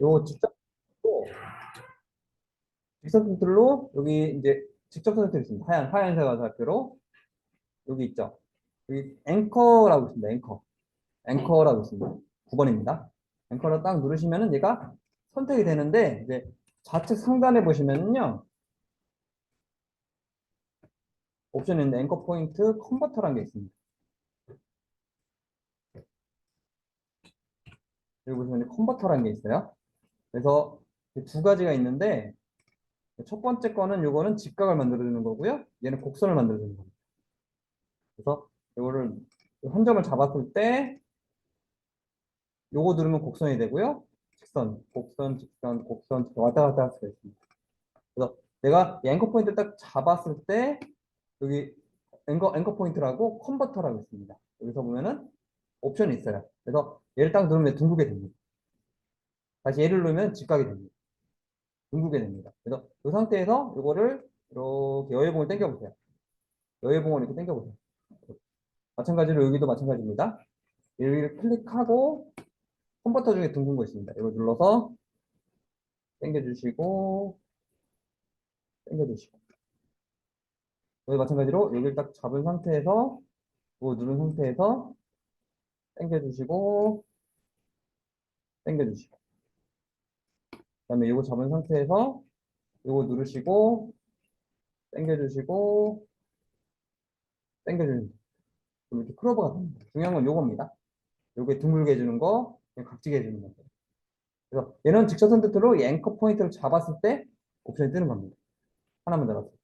요 직접 직접 컨트롤로 여기 이제 직접 컨트롤 있습니다. 하얀 하얀색 화살표로 여기 있죠. 여기 앵커라고 있습니다. 앵커. 앵커라고 있습니다. 9번입니다. 앵커를 딱 누르시면은 얘가 선택이 되는데 이제 좌측 상단에 보시면은요. 옵션이 있는데 앵커 포인트 컨버터라는 게 있습니다. 여기 보시면 컨버터라는 게 있어요. 그래서 이두 가지가 있는데 첫 번째 거는 요거는 직각을 만들어주는 거고요. 얘는 곡선을 만들어주는 겁니다. 그래서 요거를 한 점을 잡았을 때 요거 누르면 곡선이 되고요. 직선, 곡선, 직선, 곡선, 왔다 갔다 할 수가 있습니다. 그래서 내가 이 앵커 포인트를 딱 잡았을 때 여기 앵커, 앵커 포인트라고 컨버터라고 있습니다. 여기서 보면은 옵션이 있어요. 그래서 얘를 딱 누르면 둥글게 됩니다. 다시 얘를 누르면 직각이 됩니다. 둥글게 됩니다. 그래서 이 상태에서 이거를 이렇게 여유봉을 당겨보세요. 여유봉을 이렇게 당겨보세요. 마찬가지로 여기도 마찬가지입니다. 여기를 클릭하고 컨버터 중에 둥근 거 있습니다. 이걸 눌러서 당겨주시고 당겨주시고 여기 마찬가지로 여기를 딱 잡은 상태에서 이거 누른 상태에서 당겨주시고 당겨주시고 그 다음에 이거 잡은 상태에서 이거 누르시고 당겨주시고 당겨주는 거. 그럼 이렇게 크로버가 됩니다. 중요한 건 요겁니다. 요게 둥글게 해주는 거, 각지게 해주는 거. 그래서 얘는 직접 선택으로 이 앵커 포인트를 잡았을 때 옵션이 뜨는 겁니다. 하나만 잡았을 때.